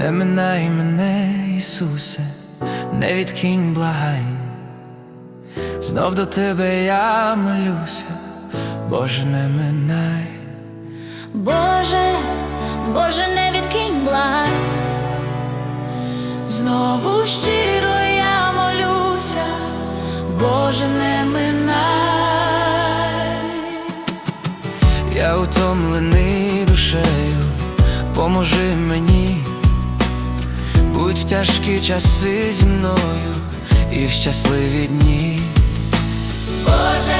Не минай мене, Ісусе, не відкинь благань. Знов до тебе я молюся, Боже, не минай. Боже, Боже, не відкинь благань. Знову щиро я молюся, Боже, не минай. Я утомлений душею, поможи мені, будь в тяжкі часи зі мною і в щасливі дні. Боже,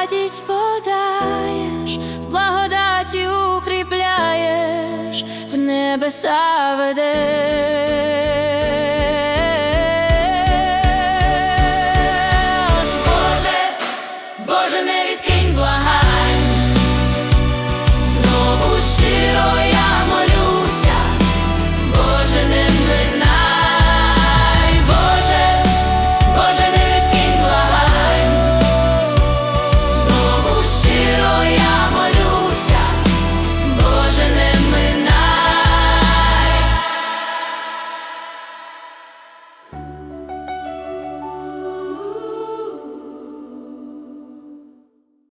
радість подаєш, в благодаті укріпляєш, в небеса ведеш.